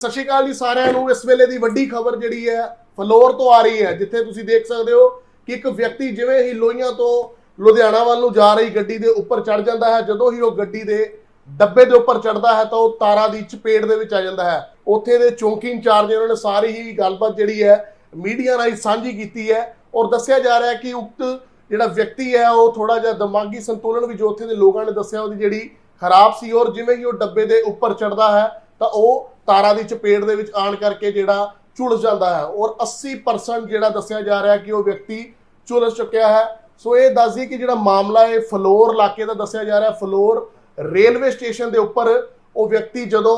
ਸਤਿ ਸ਼੍ਰੀ ਅਕਾਲ ਜੀ ਸਾਰਿਆਂ ਨੂੰ। ਇਸ ਵੇਲੇ ਦੀ ਵੱਡੀ ਖਬਰ ਜਿਹੜੀ ਹੈ, ਫਲੋਰ ਤੋਂ ਆ ਰਹੀ ਹੈ, ਜਿੱਥੇ ਤੁਸੀਂ ਦੇਖ ਸਕਦੇ ਹੋ ਕਿ ਇੱਕ ਵਿਅਕਤੀ ਜਿਵੇਂ ਹੀ ਲੋਹੀਆਂ ਤੋਂ ਲੁਧਿਆਣਾ ਵੱਲ ਨੂੰ ਜਾ ਰਹੀ ਗੱਡੀ ਦੇ ਉੱਪਰ ਚੜ ਜਾਂਦਾ ਹੈ, ਜਦੋਂ ਹੀ ਉਹ ਗੱਡੀ ਦੇ ਡੱਬੇ ਦੇ ਉੱਪਰ ਚੜਦਾ ਹੈ, ਤਾਂ ਉਹ ਤਾਰਾਂ ਦੀ ਚਪੇਟ ਦੇ ਵਿੱਚ ਆ ਜਾਂਦਾ ਹੈ। ਉੱਥੇ ਦੇ ਚੌਂਕੀ ਇੰਚਾਰਜ ਉਹਨਾਂ ਨੇ ਸਾਰੀ ਹੀ ਗੱਲਬਾਤ ਜਿਹੜੀ ਹੈ, ਮੀਡੀਆ ਰਾਹੀਂ ਸਾਂਝੀ ਕੀਤੀ ਹੈ ਔਰ ਦੱਸਿਆ ਜਾ ਰਿਹਾ ਹੈ ਕਿ ਉਕਤ ਜਿਹੜਾ ਵਿਅਕਤੀ ਹੈ, ਉਹ ਥੋੜਾ ਜਿਹਾ ਦਿਮਾਗੀ ਸੰਤੁਲਨ ਵੀ ਜੋ ਉੱਥੇ ਦੇ ਲੋਕਾਂ ਨੇ ਦੱਸਿਆ, ਉਹਦੀ ਜਿਹੜੀ ਖਰਾਬ ਸੀ ਔਰ ਜਿਵੇਂ ਹੀ ਉਹ ਡੱਬੇ ਦੇ ਉੱਪਰ ਚੜਦਾ ਹੈ ਤਾਂ ਉਹ ਤਾਰਾਂ ਦੀ ਚਪੇਟ ਦੇ ਵਿੱਚ ਆਣ ਕਰਕੇ ਜਿਹੜਾ ਝੁਲਸ ਜਾਂਦਾ ਹੈ ਔਰ 80% ਜਿਹੜਾ ਦੱਸਿਆ ਜਾ ਰਿਹਾ ਕਿ ਉਹ ਵਿਅਕਤੀ ਝੁਲਸ ਚੁੱਕਿਆ ਹੈ। ਸੋ ਇਹ ਦੱਸਦੀ ਕਿ ਜਿਹੜਾ ਮਾਮਲਾ ਹੈ ਫਲੋਰ ਇਲਾਕੇ ਦਾ ਦੱਸਿਆ ਜਾ ਰਿਹਾ ਹੈ ਫਲੋਰ ਰੇਲਵੇ ਸਟੇਸ਼ਨ ਦੇ ਉੱਪਰ ਉਹ ਵਿਅਕਤੀ ਜਦੋਂ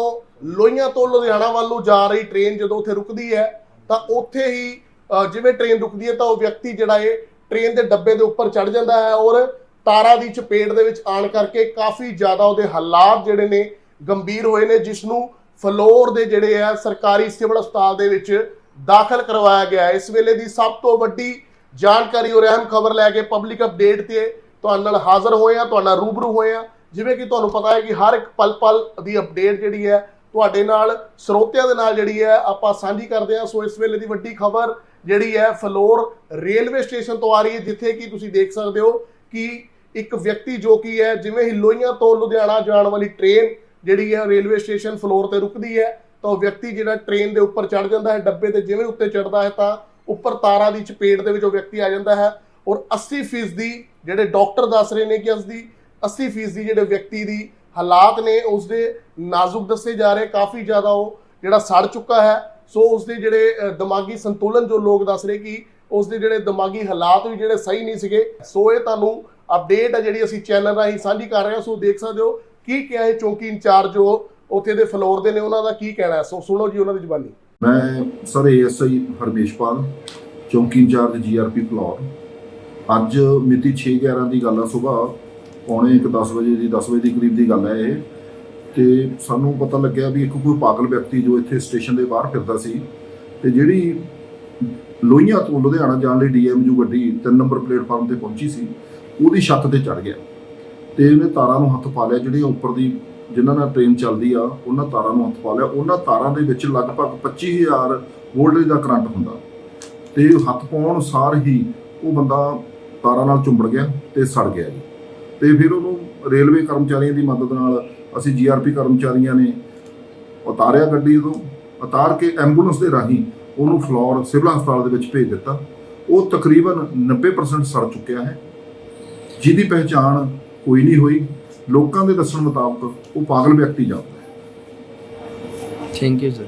ਲੋਹੀਆਂ ਤੋਂ ਲੁਧਿਆਣਾ ਵੱਲ ਨੂੰ ਜਾ ਰਹੀ ਟ੍ਰੇਨ ਜਦੋਂ ਉੱਥੇ ਰੁਕਦੀ ਹੈ ਤਾਂ ਉੱਥੇ ਹੀ ਅ, ਜਿਵੇਂ ਟ੍ਰੇਨ ਰੁਕਦੀ ਹੈ ਤਾਂ ਉਹ ਵਿਅਕਤੀ ਜਿਹੜਾ ਹੈ ਟ੍ਰੇਨ ਦੇ ਡੱਬੇ ਦੇ ਉੱਪਰ ਚੜ ਜਾਂਦਾ ਹੈ ਔਰ ਤਾਰਾ ਦੀ ਚਪੇਟ ਦੇ ਵਿੱਚ ਆਣ ਕਰਕੇ ਕਾਫੀ ਜ਼ਿਆਦਾ ਉਹਦੇ ਹਾਲਾਤ ਜਿਹੜੇ ਨੇ ਗੰਭੀਰ ਹੋਏ ਨੇ ਜਿਸ ਨੂੰ ਫਲੋਰ ਦੇ ਜਿਹੜੇ ਆ ਸਰਕਾਰੀ ਸਿਵਲ ਹਸਪਤਾਲ ਦੇ ਵਿੱਚ ਦਾਖਲ ਕਰਵਾਇਆ ਗਿਆ ਇਸ ਵੇਲੇ ਦੀ ਸਭ ਤੋਂ ਵੱਡੀ ਜਾਣਕਾਰੀ ਔਰ ਅਹਿਮ ਖਬਰ ਲੈ ਕੇ ਪਬਲਿਕ ਅਪਡੇਟ ਤੇ ਤੁਹਾਡੇ ਨਾਲ ਹਾਜ਼ਰ ਹੋਏ ਆ ਤੁਹਾਡਾ ਰੂਬਰੂ ਹੋਏ ਆ ਜਿਵੇਂ ਕਿ ਤੁਹਾਨੂੰ ਪਤਾ ਹੈ ਕਿ ਹਰ ਇੱਕ ਪਲ ਪਲ ਦੀ ਅਪਡੇਟ ਜਿਹੜੀ ਹੈ, ਤੁਹਾਡੇ ਨਾਲ, ਸਰੋਤਿਆਂ ਦੇ ਨਾਲ ਜਿਹੜੀ ਹੈ, ਆਪਾਂ ਸਾਂਝੀ ਕਰਦੇ ਹਾਂ। ਸੋ ਇਸ ਵੇਲੇ ਦੀ ਵੱਡੀ ਖਬਰ ਜਿਹੜੀ ਹੈ, ਫਲੋਰ ਰੇਲਵੇ ਸਟੇਸ਼ਨ ਤੋਂ ਆ ਰਹੀ ਹੈ, ਜਿੱਥੇ ਕਿ ਤੁਸੀਂ ਦੇਖ ਸਕਦੇ ਹੋ ਕਿ ਇੱਕ ਵਿਅਕਤੀ ਜੋ ਕਿ ਹੈ, ਜਿਵੇਂ ਹੀ ਲੋਹੀਆਂ ਤੋਂ ਲੁਧਿਆਣਾ ਜਾਣ ਵਾਲੀ ਟ੍ਰੇਨ ਜਿਹੜੀ ਹੈ ਰੇਲਵੇ ਸਟੇਸ਼ਨ ਫਲੋਰ ਤੇ ਰੁਕਦੀ ਹੈ, ਤਾਂ ਉਹ ਵਿਅਕਤੀ ਜਿਹੜਾ ਟ੍ਰੇਨ ਦੇ ਉੱਪਰ ਚੜ ਜਾਂਦਾ ਹੈ, ਡੱਬੇ ਤੇ ਜਿਵੇਂ ਉੱਤੇ ਚੜਦਾ ਹੈ, ਤਾਂ ਉੱਪਰ ਤਾਰਾਂ ਦੀ ਚਪੇਟ ਦੇ ਵਿੱਚ ਉਹ ਵਿਅਕਤੀ ਆ ਜਾਂਦਾ ਹੈ ਔਰ 80% ਦੀ ਜਿਹੜੇ ਡਾਕਟਰ ਦੱਸ ਰਹੇ ਨੇ ਕਿ ਉਸ ਦੀ 80% ਦੀ ਜਿਹੜੇ ਵਿਅਕਤੀ ਦੀ ਹਾਲਾਤ ਨੇ ਉਸ ਦੇ ਨਾਜ਼ੁਕ ਦੱਸੇ ਜਾ ਰਹੇ, ਕਾਫੀ ਜ਼ਿਆਦਾ ਉਹ ਜਿਹੜਾ ਸੜ ਚੁੱਕਾ ਹੈ, ਸੋ ਉਸ ਦੇ ਜਿਹੜੇ ਦਿਮਾਗੀ ਸੰਤੁਲਨ ਜੋ ਲੋਕ ਦੱਸ ਰਹੇ ਕਿ ਉਸ ਦੇ ਜਿਹੜੇ ਦਿਮਾਗੀ ਹਾਲਾਤ ਵੀ ਜਿਹੜੇ ਸਹੀ ਨਹੀਂ ਸੀਗੇ, ਸੋ ਇਹ ਤੁਹਾਨੂੰ ਅਪਡੇਟ ਹੈ ਜਿਹੜੀ ਅਸੀਂ ਚੈਨਲ ਰਾਹੀਂ ਸਾਂਝੀ ਕਰ ਰਹੇ ਹਾਂ, ਸੋ ਦੇਖ ਸਕਦੇ ਹੋ ਕੀ ਕਿਹਾ ਹੈ ਚੌਂਕੀ ਇੰਚਾਰਜ ਜੋ ਉੱਥੇ ਦੇ ਫਲੋਰ ਦੇ ਨੇ ਉਹਨਾਂ ਦਾ ਕੀ ਕਹਿਣਾ? ਸੋ ਸੁਣੋ ਜੀ ਉਹਨਾਂ ਦੀ ਜ਼ੁਬਾਨੀ ਮੈਂ ਸਰ ਏਐਸਆਈ ਹਰਮੇਸ਼ਪਾਲ ਚੌਂਕੀ ਇੰਚਾਰਜ ਜੀਆਰਪੀ ਫਲੋਰ ਅੱਜ ਮਿਤੀ 6/11 ਦੀ ਗੱਲ ਆ ਸਵੇਰ ਪੌਣੇ 1:10 ਵਜੇ ਦੀ 10 ਵਜੇ ਦੀ ਕਰੀਬ ਦੀ ਗੱਲ ਹੈ ਇਹ। ਤੇ ਸਾਨੂੰ ਪਤਾ ਲੱਗਿਆ ਵੀ ਇੱਕ ਕੋਈ ਪਾਗਲ ਵਿਅਕਤੀ ਜੋ ਇੱਥੇ ਸਟੇਸ਼ਨ ਦੇ ਬਾਹਰ ਫਿਰਦਾ ਸੀ ਤੇ ਜਿਹੜੀ ਲੋਹੀਆਂ ਤੋਂ ਲੁਧਿਆਣਾ ਜਾਣ ਲਈ ਡੀਐਮਯੂ ਗੱਡੀ 3 ਨੰਬਰ ਪਲੇਟਫਾਰਮ ਤੇ ਪਹੁੰਚੀ ਸੀ, ਉਹਦੀ ਛੱਤ ਤੇ ਚੜ ਗਿਆ। ਤੇ ਇਹਨੇ ਤਾਰਾਂ ਨੂੰ ਹੱਥ ਪਾ ਲਿਆ ਜਿਹੜੀਆਂ ਉੱਪਰ ਦੀ ਜਿਨ੍ਹਾਂ ਨਾਲ ਟ੍ਰੇਨ ਚੱਲਦੀ ਆ, ਉਹਨਾਂ ਤਾਰਾਂ ਨੂੰ ਹੱਥ ਪਾ ਲਿਆ। ਉਹਨਾਂ ਤਾਰਾਂ ਦੇ ਵਿੱਚ ਲਗਭਗ 25000 ਵੋਲਟੇਜ ਦਾ ਕਰੰਟ ਹੁੰਦਾ। ਤੇ ਹੱਥ ਪਾਉਣ ਸਾਰ ਹੀ ਉਹ ਬੰਦਾ ਤਾਰਾਂ ਨਾਲ ਚੁੰਬੜ ਗਿਆ ਤੇ ਸੜ ਗਿਆ ਜੀ। ਤੇ ਫਿਰ ਉਹਨੂੰ ਰੇਲਵੇ ਕਰਮਚਾਰੀਆਂ ਦੀ ਮਦਦ ਨਾਲ ਅਸੀਂ ਜੀਆਰਪੀ ਕਰਮਚਾਰੀਆਂ ਨੇ ਉਤਾਰਿਆ ਗੱਡੀ ਤੋਂ। ਉਤਾਰ ਕੇ ਐਂਬੂਲੈਂਸ ਦੇ ਰਾਹੀਂ ਉਹਨੂੰ ਫਲੋਰ ਸਿਵਲ ਹਸਪਤਾਲ ਦੇ ਵਿੱਚ ਭੇਜ ਦਿੱਤਾ। ਉਹ ਤਕਰੀਬਨ 90% ਸੜ ਚੁੱਕਿਆ ਹੈ। ਜਿਹਦੀ ਪਹਿਚਾਣ ਕੋਈ ਨਹੀਂ ਹੋਈ। ਲੋਕਾਂ ਦੇ ਦੱਸਣ ਮੁਤਾਬਕ ਉਹ ਪਾਗਲ ਵਿਅਕਤੀ ਜਾਂਦਾ ਹੈ ਥੈਂਕ ਯੂ ਸਰ